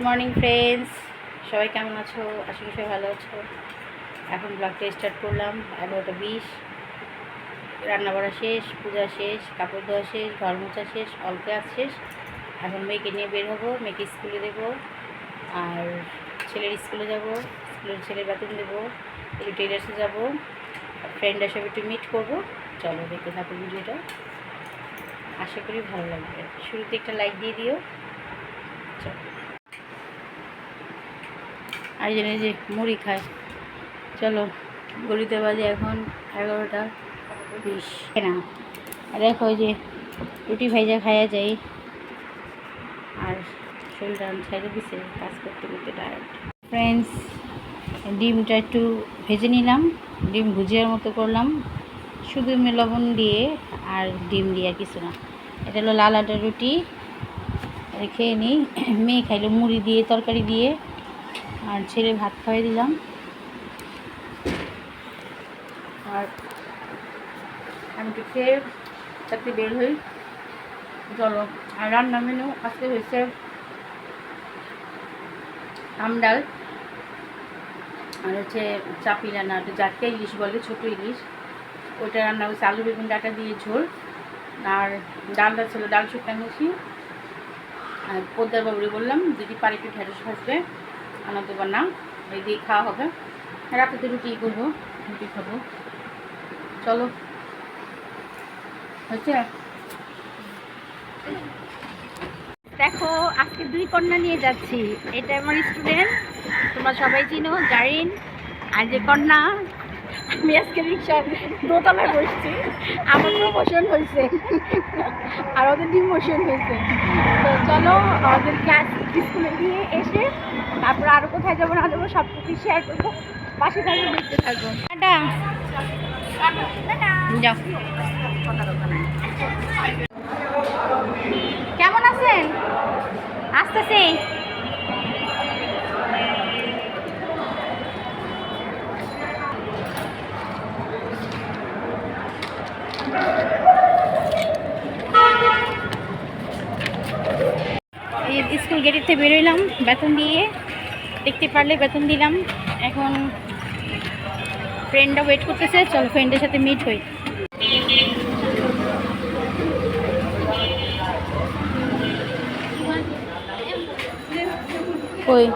Good morning friends সবাই কেমন আছো? আশা করি সবাই ভালো আছো। এখন ব্লগটা স্টার্ট করলাম। এগারোটা বিশ রান্না বাড়া শেষ, পূজা শেষ, কাপড় ধোয়া শেষ, ঘর মোছা শেষ অল্প কাজ শেষ। এখন মেয়েকে নিয়ে বের হব, মেয়েকে স্কুলে দেবো। আর ছেলের স্কুলে যাব, স্কুলের ছেলের বেতন দেবো, একটু টেলার্সে যাব। ফ্রেন্ডের সব একটু মিট করব। চলো দেখতে থাকো ভিডিওটা। আশা করি ভালো লাগবে। শুরুতে একটা লাইক দিয়ে দিও। চলো। আর জন্য যে মুড়ি খায়। চলো, গলিতে বাজে এখন এগারোটা বিশ। না দেখো যে রুটি ভাইজা খাইয়া যাই। আর শরীরটা ছেড়ে দিছে, কাজ করতে করতে টায়ার্ড ফ্রেন্ডস ডিমটা একটু ভেজে নিলাম। ডিম ভুজিয়ার মতো করলাম। শুধু লবণ দিয়ে আর ডিম দিয়ে কিছু না। এটা হলো লাল আটার রুটি। খেয়ে নিই। মেয়ে খাইলো মুড়ি দিয়ে, তরকারি দিয়ে। আর ছেলে ভাত খাইয়ে দিলাম। আর আমি একটু খেয়ে তাতে বের হই। চলো, আর রান্না মেনু আজকে হয়েছে আম ডাল আর হচ্ছে চাপি রান্না ওটা জাটকা ইলিশ বলে, ছোটো ইলিশ। ওইটা রান্না হয়েছে আলু, বেগুন, ডাটা দিয়ে ঝোল। আর ডালটা ছিল, ডাল শুকানোছি আর পোদ্দার বাবুরে বললাম, যদি পারি একটু ঢেঁড়স আনা দেবো না। এই দিয়ে খাওয়া হবে। রাতে রুটি করব, রুটি খাব। চলো। হচ্ছে দেখো, আজকে দুই কন্যা নিয়ে যাচ্ছি। এটা আমার স্টুডেন্ট তোমরা সবাই চিনো, জারিন। আর যে কন্যা আমি আজকে রিক্সার দোতলায় বসছি। আমার প্রমোশন হয়েছে। আর ওদের ডিমোশন হয়েছে। তো চলো আমাদের ক্লাস স্কুলে দিয়ে এসে তারপর আরও কোথায় যাব না যাব সব কিছু শেয়ার করব। পাশে থাকব দেখতে থাকব টাটা। যাও। থেকে বেরোইলাম বেতন দিয়ে দেখতে পারলে বেতন দিলাম। এখন ফ্রেন্ডরা ওয়েট করতেছে চলো ফ্রেন্ডের সাথে মিট হই। কই?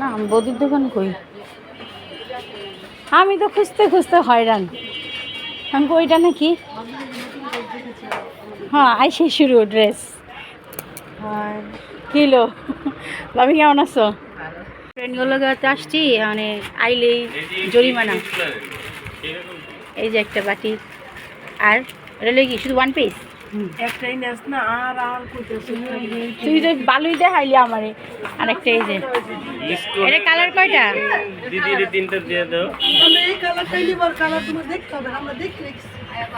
না বৌদির দোকান কই? আমি তো খুঁজতে খুঁজতে হয়রান। আমি কই, ওইটা নাকি? হ্যাঁ আইসে শুরু ড্রেস কিলো। ভাবি কেমন আছো? ফ্রেন্ডগুলো কাছে আসছি মানে আইলেই জরিমানা। এই যে একটা বাটি। আর এটা কি শুধু ওয়ান পিস একটাই নেস না আর আর তুই তো বালুই দেখাইলি আমারে আর একটা এই যে। এটা কালার কয়টা? দিদির তিনটা দিয়ে দাও। এই কালারটাই কালার তুমি দেখতে হবে আমরা দেখে রেখেছি।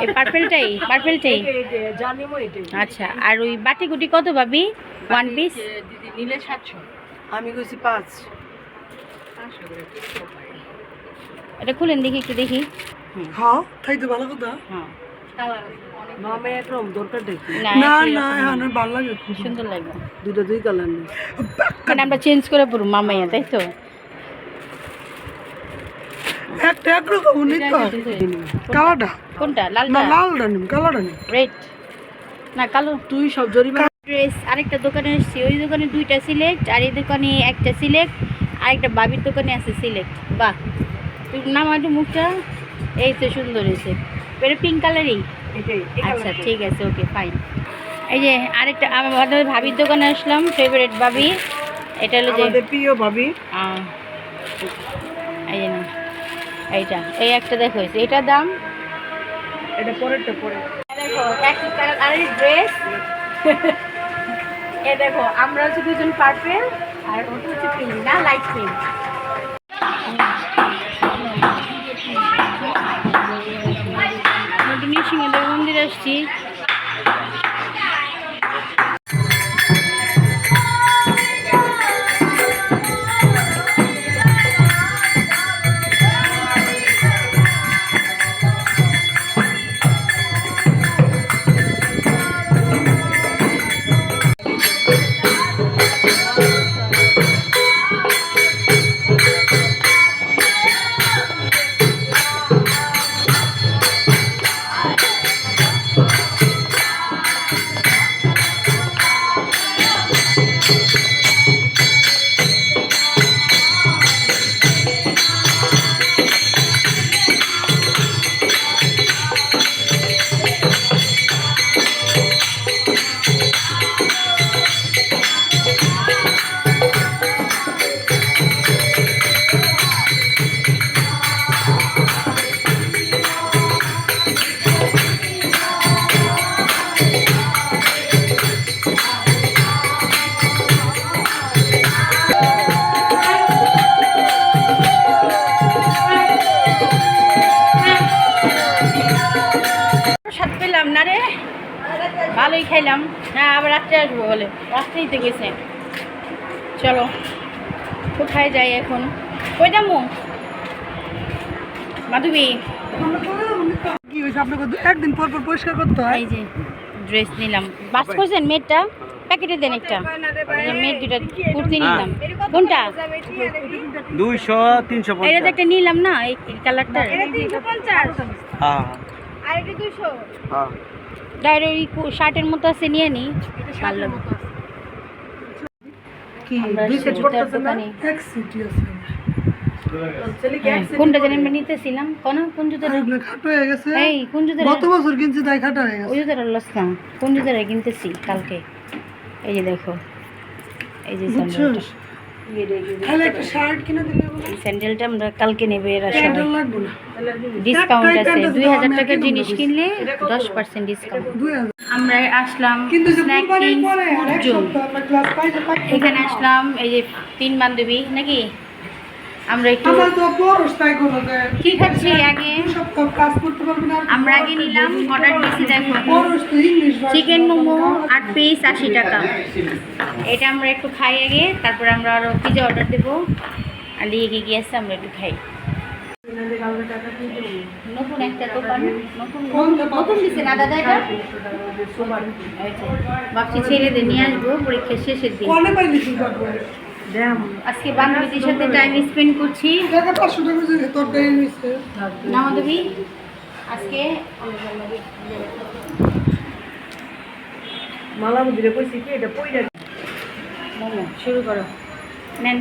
এই পার্পেলটাই পার্পেলটাই আচ্ছা আর ওই বাটি গুটি কত পাবি ওয়ান পিস দিদি নিলে সাতশো। আমি কইছি পাঁচ। এটা খুলেন দেখি একটু দেখি। হ্যাঁ তাই তো ভালো কথা। হ্যাঁ মামে একরকম দরকার দেখি না, না। হ্যাঁ ভালো লাগে সুন্দর লাগবে দুটো দুই কালার মানে আমরা চেঞ্জ করে পড়ব মামাইয়া তাই তো? একটা একরকম নিতে কালারটা কোনটা? না লালটা কালারটা নিম। রেড। না কালো। তুই সব জরিমানা ড্রেস আরেকটা দোকানে এসেছি। ওই দোকানে দুইটা সিলেক্ট আর এই দোকানে একটা সিলেক্ট আরেকটা বাবির দোকানে আছে সিলেক্ট বাহ। তুই নাম একটু মুখটা? এই তো সুন্দর হয়েছে। এটা পিঙ্ক কালারই আচ্ছা ঠিক আছে ওকে ফাইন এই যে আরেকটা আমাদের ভাবির দোকানে আসলাম ফেভারিট ভাবি। এটা হলো যে প্রিয় ভাবি। এই যে না এইটা এই একটা দেখো এটা দাম? এটা পরেরটা পরে দেখো একই কালার আর ড্রেস এ দেখো আমরা হচ্ছে দুজন পার্পেল আর ওটা হচ্ছে পিঙ্ক না? লাইট পিঙ্ক নতুন সিংহদেব মন্দির আসছি। খাইলাম। হ্যাঁ আবার রাত্রে আসব বলে। রাত্রেই তো গেছে। চলো কোথায় যাই এখন? কই যাব মাধবী। কি হয়েছে? আপনাকে একদিন পর পর পরিষ্কার করতে হয়। এই যে ড্রেস নিলাম। বাস করছেন মেয়েরটা? প্যাকেটে দেন একটা। মেয়ের দুটা কুর্তি নিলাম। কোনটা? দুইশো তিনশো এটা তো একটা নিলাম না এই কালারটা হ্যাঁ। হ্যাঁ। ওই শার্টের মতো আছে নিয়ে নি। ভালো। আমরা হ্যাঁ, কোনটা জানেন আমি নিতেছিলাম। কোন কোন জুতো খাটো হয়ে গেছে। এই কোন জুতো গত বছর কিনছি তাই খাটো হয়ে গেছে। ওই জুতোটা লস না কোন জুতোটা কিনতেছি কালকে? এই যে দেখো। এই যে তাহলে একটা শার্ট কিনে দিলে এই স্যান্ডেলটা আমরা কালকে নেবে এরা সবাই। লাগবে না। ডিসকাউন্ট আছে। দুই হাজার টাকার জিনিস কিনলে দশ পার্সেন্ট ডিসকাউন্ট আমরা আসলাম এখানে আসলাম এই যে তিন বান্ধবী নাকি? আমরা একটু আমরা তো পরশ তাই করব কি খাচ্ছি আগে? সপ্তাহ কাজ করতে পারবে না। আমরা আগে নিলাম অর্ডার দিয়েছি দেখো। চিকেন মোমো আট পিস আশি টাকা। এটা আমরা একটু খাই আগে তারপর আমরা আরও পিজা অর্ডার দেবো। আর লিয়ে গিয়ে গিয়ে আসছে আমরা একটু খাই। নতুন একটা দোকান নতুন নতুন দিচ্ছে না দাদা এটা? ভাবছি ছেলেদের নিয়ে আসব পরীক্ষা শেষের দিন। আজকে বান্ধবীদের সাথে টাইম স্পেন্ড করছি। আজকে মালা বুঝলে কইছি কি এটা পয়লা মোমো শুরু করো। নেন।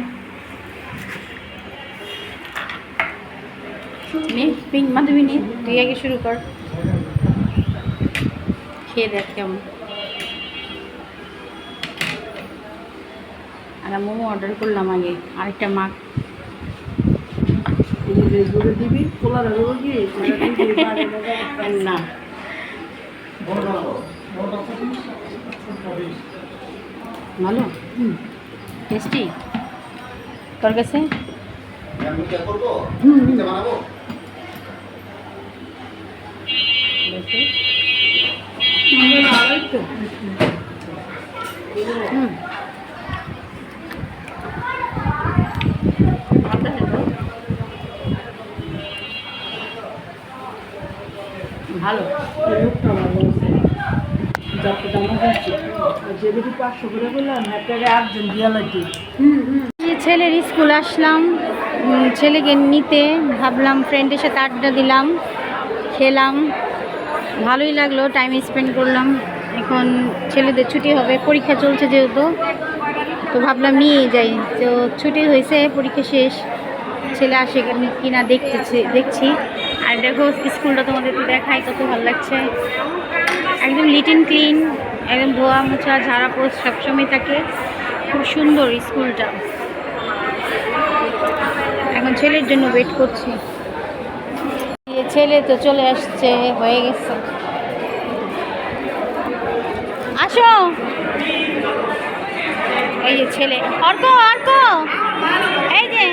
নে পিঙ্ক মাধবী নে তুই আগে শুরু কর। খেয়ে দেখ কেমন। আর মোমো অর্ডার করলাম আগে আরেকটা কি না ভালো? টেস্টি? তোর কাছে? হুম ভালো আছে তো? ভালো যেদিকে ছেলের স্কুল আসলাম ছেলেকে নিতে ভাবলাম ফ্রেন্ডের সাথে আড্ডা দিলাম, খেলাম। ভালোই লাগল টাইম স্পেন্ড করলাম। এখন ছেলেদের ছুটি হবে, পরীক্ষা চলছে যেহেতু। তো ভাবলাম নিয়ে যাই। তো ছুটি হয়েছে, পরীক্ষা শেষ। ছেলে আসে কিনা দেখতেছি, দেখছি। আর দেখো, স্কুলটা তোমাদের তো দেখাই, কত ভালো লাগছে। একদম লিটিন ক্লিন একদম ধোয়া মোছা, ঝাড়া পোস্ট সবসময় থাকে। খুব সুন্দর স্কুলটা। এখন ছেলের জন্য ওয়েট করছি। ছেলে তো চলে আসছে, হয়ে গেছে। আসো। এই যে ছেলে। অর্ক অর্ক। এই যে।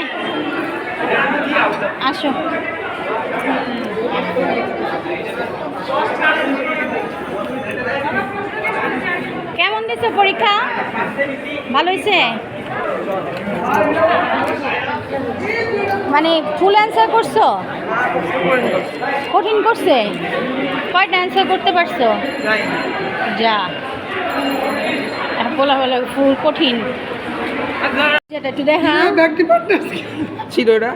আসো। কেমন দিচ্ছে পরীক্ষা? ভালো হয়েছে মানে ফুল অ্যান্সার করছ? কঠিন করছে? কয়টা অ্যান্সার করতে পারছ? যা। বলা বলা ফুল কঠিন। যেটা একটু দেখা। ছিল এটা?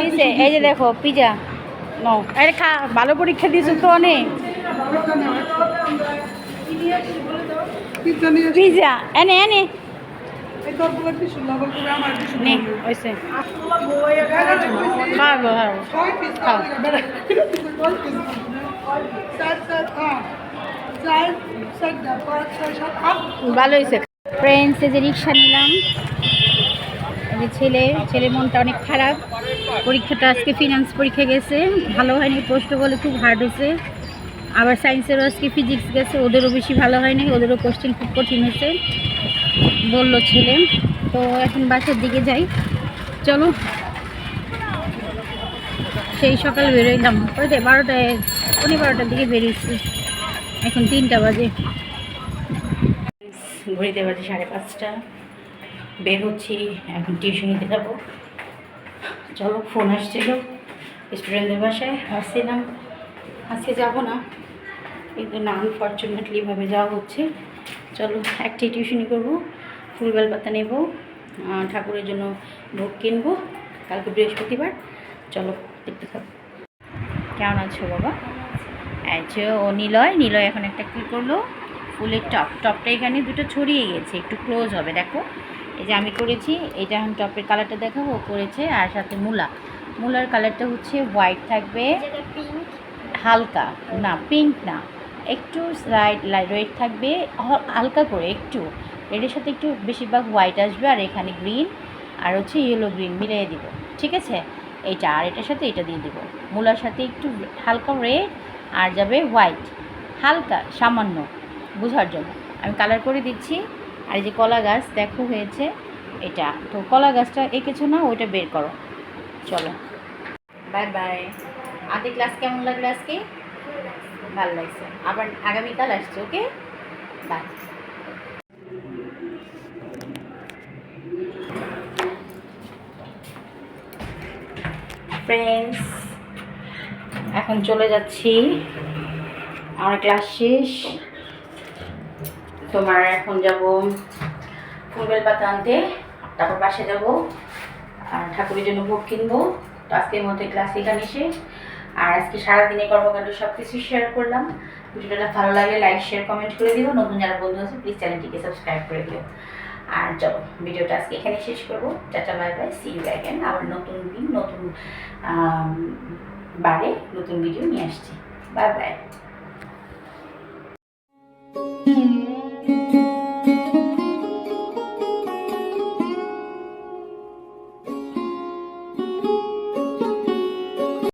দিছে এই যে দেখো পিজা। নো আরে খা ভালো পরীক্ষা দিয়েছ তো অনেক। পিজা এনে এনে। খাব খাব ছয় সাত আট। ভালো হয়েছে। ফ্রেন্ডস এই যে রিক্সা নিলাম। যে ছেলে ছেলে মনটা অনেক খারাপ। পরীক্ষাটা আজকে ফিনান্স পরীক্ষা গেছে। ভালো হয়নি পোস্ট বলে খুব হার্ড হয়েছে। আবার সায়েন্সেরও আজকে ফিজিক্স গেছে, ওদেরও বেশি ভালো হয়নি, ওদেরও কোশ্চেন খুব কঠিন হয়েছে, বলল ছেলে। তো এখন বাসার দিকে যাই। চলো। সেই সকালে বেরোইলাম ওইটাই বারোটায় পনেরো বারোটার দিকে বেরিয়েছি। এখন তিনটা বাজে। ঘড়িতে বাজে সাড়ে পাঁচটা। বের হচ্ছি, এখন টিউশনিতে যাব। চলো ফোন আসছিল। স্টুডেন্টদের বাসায়, আসছিলাম। আজকে যাব না। কিন্তু না আনফর্চুনেটলিভাবে যাওয়া হচ্ছে। চলো একটি টিউশনি করব ফুল বেলপাতা নেব ঠাকুরের জন্য ভোগ কিনবো, কালকে বৃহস্পতিবার। চলো, দেখতে থাকো। কেমন আছো বাবা? যে ও নিলয় নিলয় এখন একটা কী করল? ফুলের টপ টপটা এখানে দুটো ছড়িয়ে গেছে, একটু ক্লোজ হবে, দেখো। এই যে আমি করেছি, এটা এখন টপের কালারটা দেখাবো করেছে, আর সাথে মূলা। মূলার কালারটা হচ্ছে হোয়াইট থাকবে। হালকা, না পিঙ্ক না, একটু লাইট লাইট রেড থাকবে হালকা করে একটু। রেডের সাথে একটু বেশিরভাগ হোয়াইট আসবে আর এখানে গ্রিন আর হচ্ছে ইয়েলো গ্রিন মিলিয়ে দিব, ঠিক আছে? এটা আর এটার সাথে এটা দিয়ে দিব। মূলার সাথে একটু হালকা রেড আর যাবে হোয়াইট হালকা, সামান্য, বোঝার জন্য। আমি কালার করে দিচ্ছি। আর এই যে কলা গাছ, দেখো হয়েছে এটা। তো কলা গাছটা এঁকেছো না, ওইটা বের করো। চলো। বাই বাই আদি ক্লাস কেমন লাগল আজকে? ভালো লাগছে। আবার আগামীকাল আসছে, ওকে? বাই ফ্রেন্ডস এখন চলে যাচ্ছি। আমার ক্লাস শেষ। তোমার এখন যাব ফুলবেল পাতা আনতে, তারপর বাসে যাব। আর ঠাকুরের জন্য ভোগ কিনবো। তো আজকের মধ্যে ক্লাস এখানে শেষ। আর আজকে সারাদিনে কর্মকাণ্ড সব কিছু শেয়ার করলাম। ভিডিওটা ভালো লাগে লাইক শেয়ার কমেন্ট করে দিও। নতুন যারা বন্ধু আছে প্লিজ চ্যানেলটিকে সাবস্ক্রাইব করে দিও। আর চলো, ভিডিওটা আজকে এখানে শেষ করব। Tata bye bye see you again আবার নতুন দিন, নতুন বারে নতুন ভিডিও নিয়ে আসছি। Bye bye